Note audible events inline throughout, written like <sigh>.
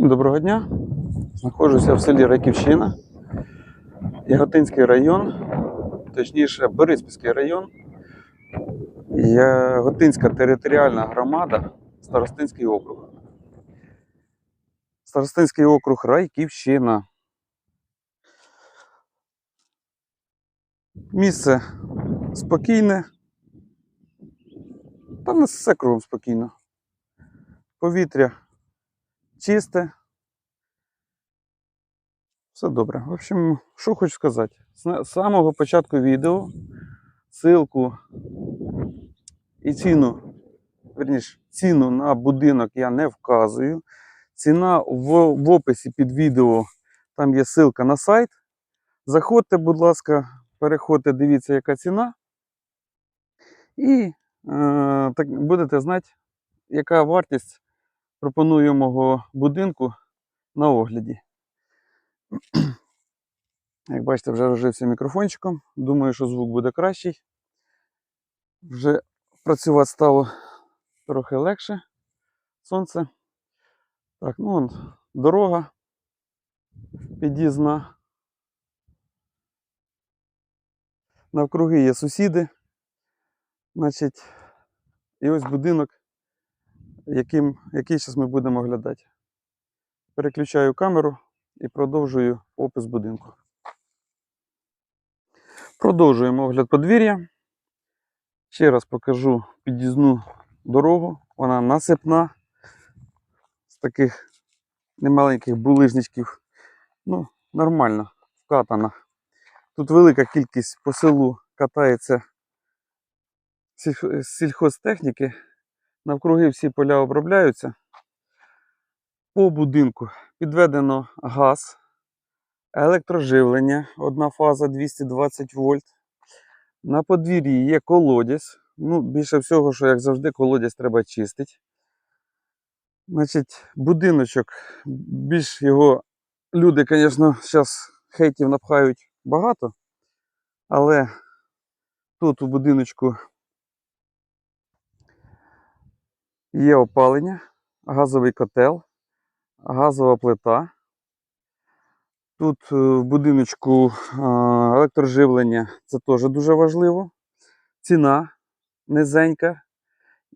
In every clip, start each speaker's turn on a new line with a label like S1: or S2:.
S1: Всім доброго дня. Знаходжуся в селі Раківщина, Яготинський район, точніше Бориспільський район, Яготинська територіальна громада, Старостинський округ. Старостинський округ Райківщина. Місце спокійне. Та не все кругом спокійно. Повітря чисте. Все добре. В общем, що хочу сказати. З самого початку відео ссылку і ціну, верніше, ціну на будинок я не вказую. Ціна в, в описі під відео, там є ссылка на сайт. Заходьте, будь ласка, переходьте, дивіться, яка ціна. І е, так, будете знати, яка вартість пропонуємого будинку на огляді. <clears throat> Як бачите, вже розжився мікрофончиком. Думаю, що звук буде кращий. Вже працювати стало трохи легше. Сонце. Так, ну вон, дорога під'їзна. Навкруги є сусіди. Значить, і ось будинок, яким, який зараз ми будемо оглядати. Переключаю камеру і продовжую опис будинку. Продовжуємо огляд подвір'я. Ще раз покажу під'їзну дорогу. Вона насипна з таких немаленьких булижничків. Ну, нормально, вкатана. Тут велика кількість по селу катається сіль- сільхозтехніки. Навкруги всі поля обробляються. По будинку підведено газ, електроживлення, одна фаза 220 вольт. На подвір'ї є колодязь. Ну, більше всього, що як завжди, колодязь треба чистити. Значить, будиночок, більш його люди, звісно, зараз хейтів напхають багато. Але тут у будиночку є опалення, газовий котел, газова плита. Тут е, в будиночку е, електроживлення це теж дуже важливо. Ціна низенька.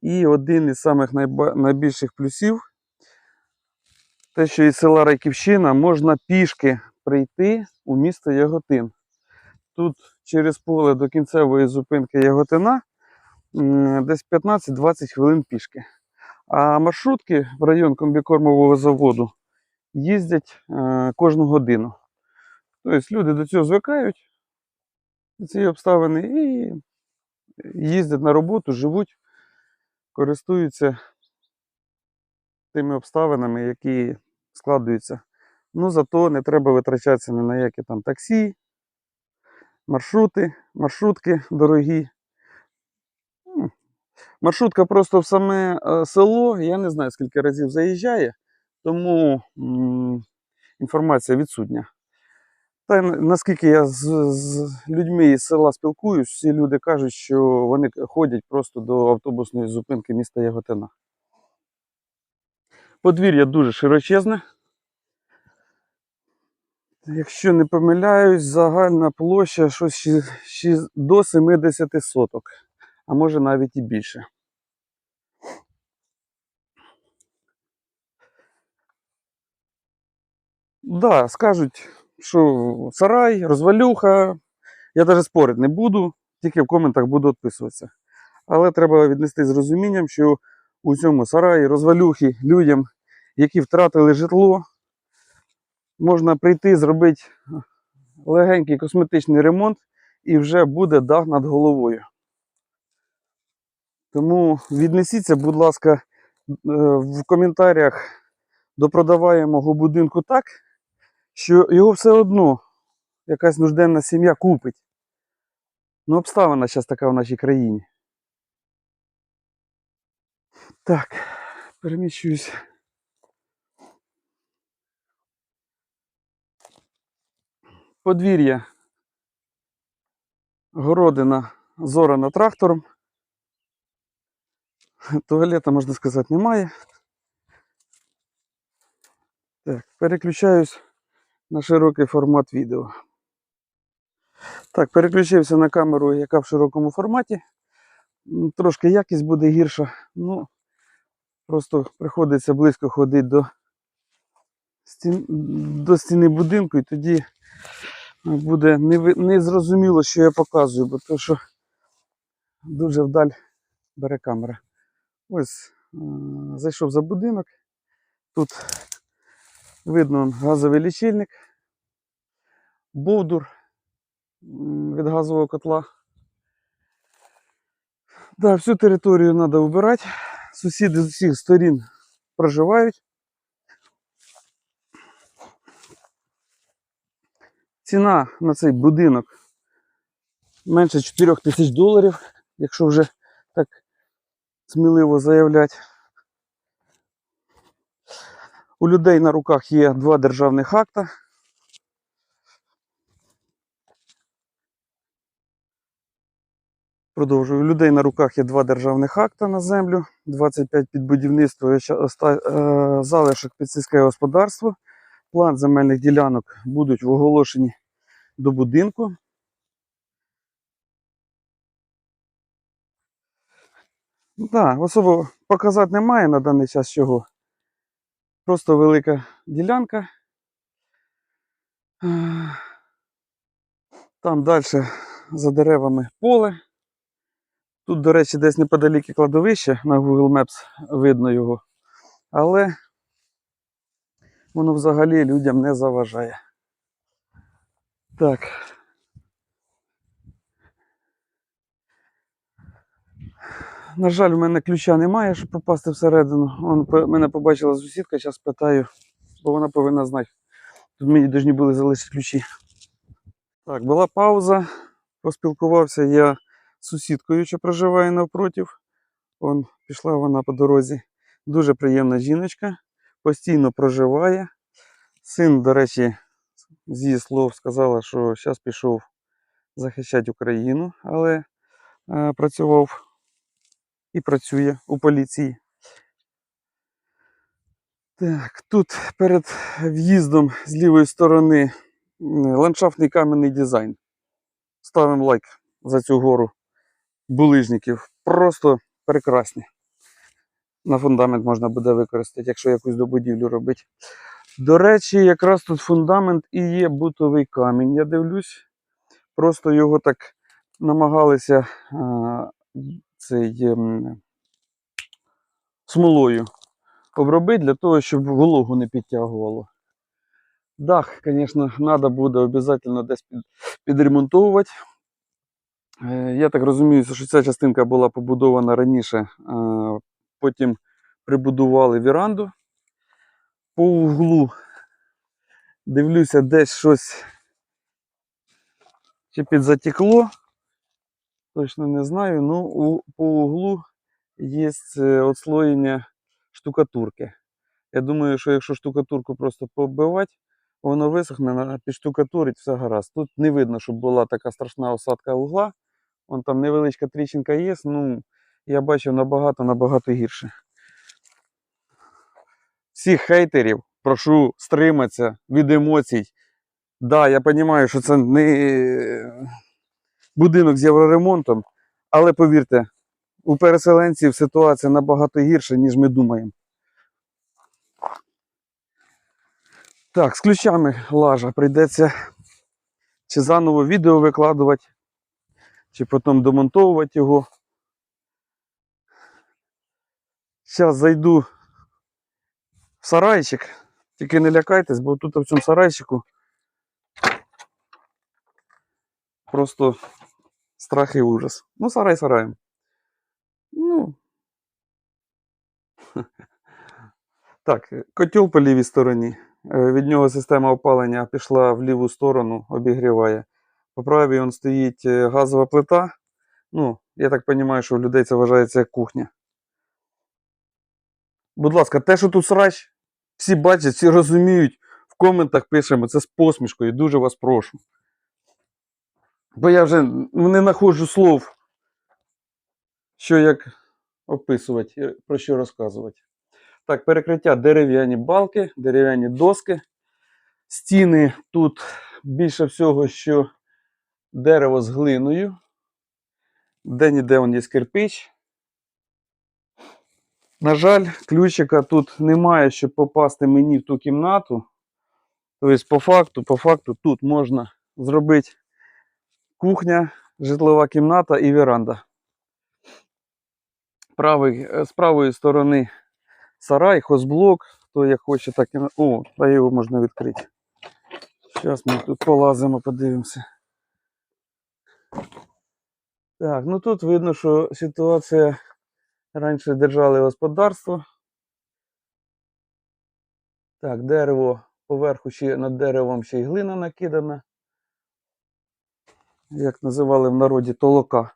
S1: І один із самих найбільших плюсів те, що із села Райківщина можна пішки прийти у місто Яготин. Тут через поле до кінцевої зупинки Яготина десь 15-20 хвилин пішки. А маршрутки в район комбікормового заводу їздять е, кожну годину. Тобто люди до цього звикають, до цієї обставини, і їздять на роботу, живуть, користуються тими обставинами, які складуються. Ну, зато не треба витрачатися ні на які там таксі, маршрути, маршрутки дорогі. Маршрутка просто в саме е, село, я не знаю, скільки разів заїжджає, тому інформація відсутня. Та наскільки я з, з людьми із села спілкуюсь, всі люди кажуть, що вони ходять просто до автобусної зупинки міста Яготина. Подвір'я дуже широчезне. Якщо не помиляюсь, загальна площа щось до 70 соток, а може навіть і більше. Да, скажуть, що сарай, розвалюха. Я навіть спорити не буду, тільки в коментах буду відписуватися. Але треба віднести з розумінням, що у цьому сараї розвалюхи людям, які втратили житло, можна прийти, зробити легенький косметичний ремонт і вже буде дах над головою. Тому віднесіться, будь ласка, е, в коментарях до продаваємого будинку так, що його все одно якась нужденна сім'я купить. Ну, обставина зараз така в нашій країні. Так, переміщуюсь. Подвір'я. Городина зорана трактором. <laughs> Туалета, можна сказати, немає. Так, переключаюсь на широкий формат відео. Так, переключився на камеру, яка в широкому форматі. Трошки якість буде гірша. Ну, просто приходиться близько ходити до, стін, до стіни будинку, і тоді е, буде не, ви- не що я показую, бо то, що дуже вдаль бере камера. Ось е, зайшов за будинок. Тут видно газовий лічильник, бовдур від газового котла. Да, всю територію треба вбирати. Сусіди з усіх сторін проживають. Ціна на цей будинок менше 4 тисяч доларів, якщо вже сміливо заявляти. У людей на руках є два державних акта. Продовжую. У людей на руках є два державних акта на землю, 25 під будівництво, е, залишок під сільське господарство. План земельних ділянок будуть в оголошенні до будинку. Так, особо показати немає на даний час чого. Просто велика ділянка. Там далі за деревами поле. Тут, до речі, десь неподалік кладовище на Google Maps видно його. Але воно взагалі людям не заважає. Так. На жаль, у мене ключа немає, щоб попасти всередину. Он, по- мене побачила сусідка, зараз питаю, бо вона повинна знати. Тут мені повинні були залишити ключі. Так, була пауза. Поспілкувався я з сусідкою, що проживає навпротив. Он пішла вона по дорозі. Дуже приємна жіночка, постійно проживає. Син, до речі, з її слов сказала, що зараз пішов захищати Україну, але е, працював і працює у поліції. Так, тут перед в'їздом з лівої сторони ландшафтний кам'яний дизайн. Ставимо лайк за цю гору булижників. Просто прекрасні. На фундамент можна буде використати, якщо якусь добудівлю робити. До речі, якраз тут фундамент і є бутовий камінь. Я дивлюсь, просто його так намагалися цей, ем, смолою обробити для того, щоб вологу не підтягувало. Дах, звісно, треба буде обов'язково десь під, підремонтовувати. Е, Я так розумію, що ця частинка була побудована раніше, потім прибудували віранду. По углу дивлюся, десь щось чи підзатекло. Точно не знаю. Ну, у, по углу є отслоєння штукатурки. Я думаю, що якщо штукатурку просто побивати, воно висохне, підштукатурить, все гаразд. Тут не видно, щоб була така страшна осадка угла. Вон там невеличка тріщинка є, ну я бачив набагато-набагато гірше. Всіх хейтерів прошу стриматися від емоцій. Да, я розумію, що це не будинок з євроремонтом, але повірте, у переселенців ситуація набагато гірша, ніж ми думаємо. Так, з ключами лажа прийдеться чи заново відео викладувати, чи потім домонтовувати його. Зараз зайду в сарайчик. Тільки не лякайтесь, бо тут в цьому сарайчику просто страх і ужас. Ну, сарай сараєм. Ну. <laughs> Так, котел по лівій стороні. Е, Від нього система опалення пішла в ліву сторону, обігріває. По правій он стоїть е, газова плита. Ну, я так розумію, що у людей це вважається як кухня. Будь ласка, те, що тут срач, всі бачать, всі розуміють. В коментах пишемо це з посмішкою. Дуже вас прошу. Бо я вже не знаходжу слов, що як описувати, про що розказувати. Так, перекриття дерев'яні балки, дерев'яні доски. Стіни тут більше всього, що дерево з глиною. Де-ніде он є кирпич. На жаль, ключика тут немає, щоб попасти мені в ту кімнату. Тобто, по факту, по факту, тут можна зробити кухня, житлова кімната і веранда. Правий, е, з правої сторони сарай, хозблок. Хто як хоче, так і. О, та його можна відкрити. Зараз ми тут полазимо, подивимося. Так, ну тут видно, що ситуація раніше держали господарство. Так, дерево поверху ще над деревом ще й глина накидана. Як називали в народі толока.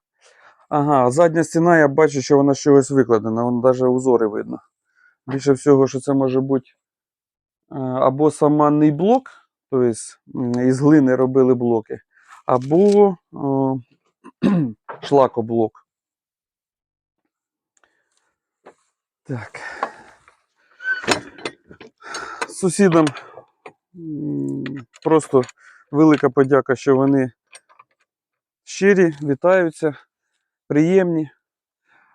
S1: Ага, задня стіна, я бачу, що вона чогось викладена, вон навіть узори видно. Більше всього, що це може бути е, або саманний блок, тобто із глини робили блоки, або о, <clears throat> шлакоблок. Так. Сусідам просто велика подяка, що вони щирі, вітаються, приємні.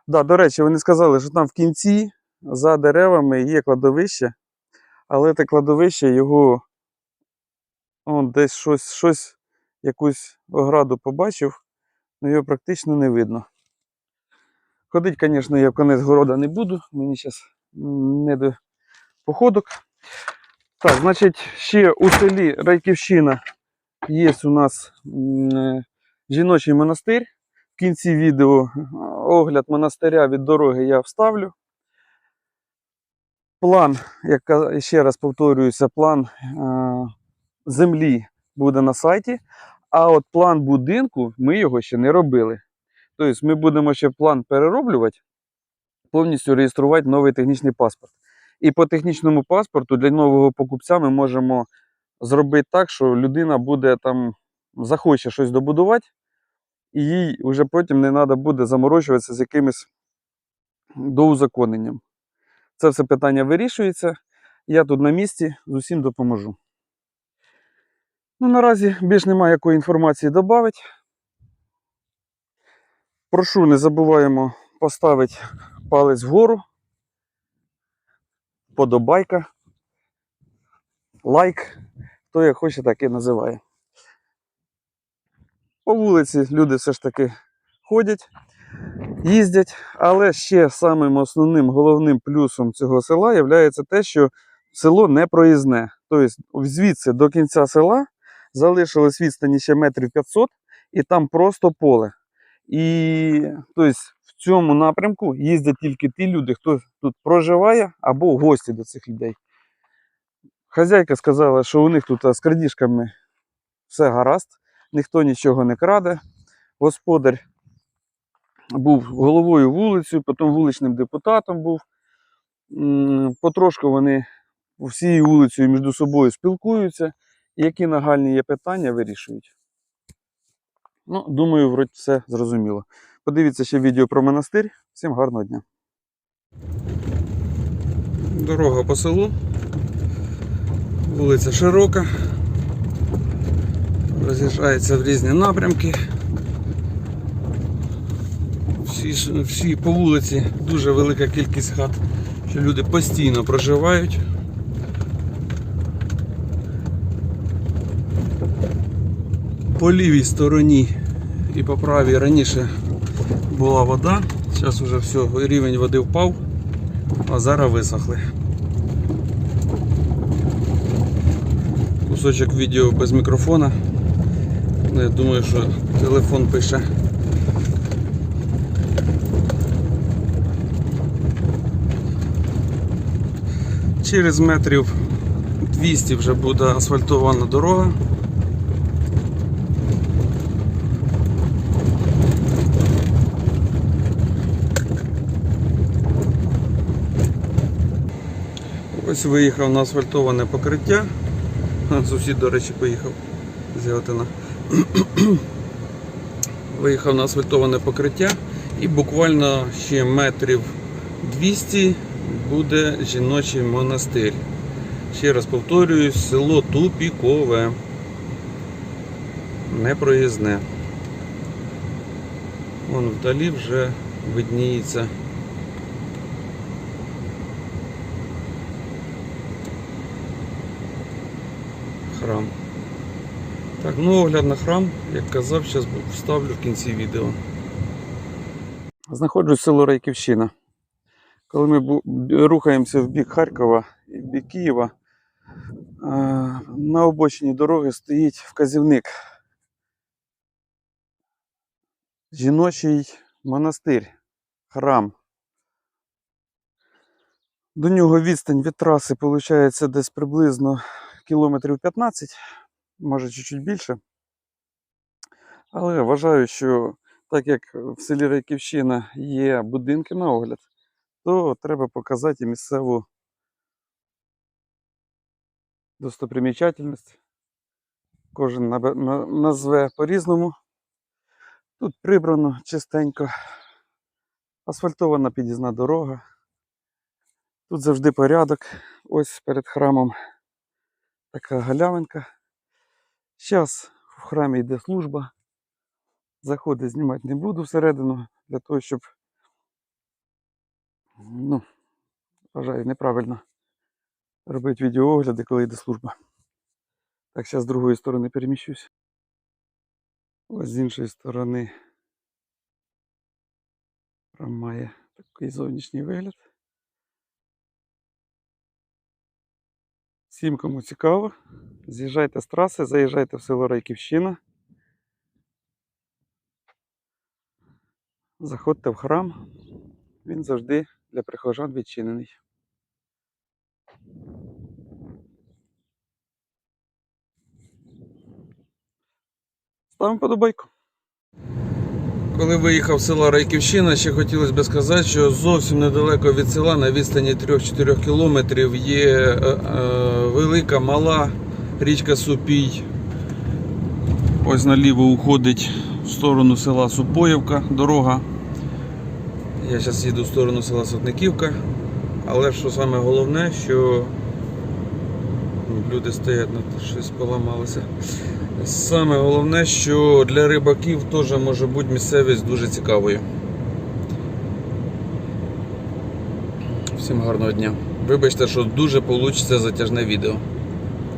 S1: Да, до речі, вони сказали, що там в кінці за деревами є кладовище, але те кладовище його он десь щось, щось, якусь ограду побачив, але його практично не видно. Ходить, звісно, я в конець города не буду, мені зараз не до походок. Так, значить, ще у селі Райківщина є у нас е, жіночий монастир. В кінці відео е, огляд монастиря від дороги я вставлю. План, як ще раз повторююся, план е, землі буде на сайті, а от план будинку ми його ще не робили. Тобто ми будемо ще план перероблювати, повністю реєструвати новий технічний паспорт. І по технічному паспорту для нового покупця ми можемо зробити так, що людина буде там, захоче щось добудувати, і їй вже потім не треба буде заморочуватися з якимось доузаконенням. Це все питання вирішується. Я тут на місці з усім допоможу. Ну, наразі більш немає якої інформації додати. Прошу, не забуваємо поставити палець вгору, подобайка, лайк. Хто як хоче, так і називає. По вулиці люди все ж таки ходять, їздять, але ще самим основним головним плюсом цього села є те, що село не проїзне. Тобто звідси до кінця села залишилось відстані ще метрів 500, і там просто поле. І тобто, в цьому напрямку їздять тільки ті люди, хто тут проживає або гості до цих людей. Хазяйка сказала, що у них тут з крадіжками все гаразд, ніхто нічого не краде. Господар був головою вулиці, потім вуличним депутатом був. Потрошку вони всією вулицею між собою спілкуються, і які нагальні є питання, вирішують. Ну, думаю, вроді все зрозуміло. Подивіться ще відео про монастир. Всім гарного дня. Дорога по селу. Вулиця широка. Роз'їжджається в різні напрямки. Всі, всі по вулиці дуже велика кількість хат, що люди постійно проживають. По лівій стороні і по правій раніше була вода, зараз вже все, рівень води впав, а зараз висохли. Кусочок відео без мікрофона. Ну, Я думаю, що телефон пише. Через метрів 200 вже буде асфальтована дорога. Ось виїхав на асфальтоване покриття. Сусід, до речі, поїхав з Яготина. <clears throat> Виїхав на асфальтоване покриття і буквально ще метрів 200 буде жіночий монастир. Ще раз повторюю, село Тупікове. Непроїзне. Вон вдалі вже видніється. Храм. Так, ну огляд на храм, як казав, зараз вставлю в кінці відео. Знаходжусь в село Райківщина. Коли ми рухаємося в бік Харкова і в бік Києва, е, на обочині дороги стоїть вказівник. Жіночий монастир, храм. До нього відстань від траси виходить десь приблизно кілометрів 15, може чуть-чуть більше. Але вважаю, що так як в селі Райківщина є будинки на огляд, то треба показати і місцеву достопримічательність. Кожен назве по-різному. Тут прибрано чистенько, асфальтована під'їзна дорога. Тут завжди порядок. Ось перед храмом така галявинка. Зараз в храмі йде служба. Заходи знімати не буду всередину, для того, щоб, ну, вважаю, неправильно робити відеоогляди, коли йде служба. Так, зараз з другої сторони переміщусь. Ось з іншої сторони храм має такий зовнішній вигляд. Всім, кому цікаво, з'їжджайте з траси, заїжджайте в село Райківщина. Заходьте в храм. Він завжди для прихожан відчинений. Ставимо подобайку. Коли виїхав з села Райківщина, ще хотілося б сказати, що зовсім недалеко від села, на відстані 3-4 кілометрів, є е, е, велика мала річка Супій. Ось наліво уходить в сторону села Супоївка дорога. Я зараз їду в сторону села Сотниківка. Але що саме головне, що люди стоять, на щось поламалося. Саме головне, що для рибаків теж може бути місцевість дуже цікавою. Всім гарного дня. Вибачте, що дуже получиться затяжне відео.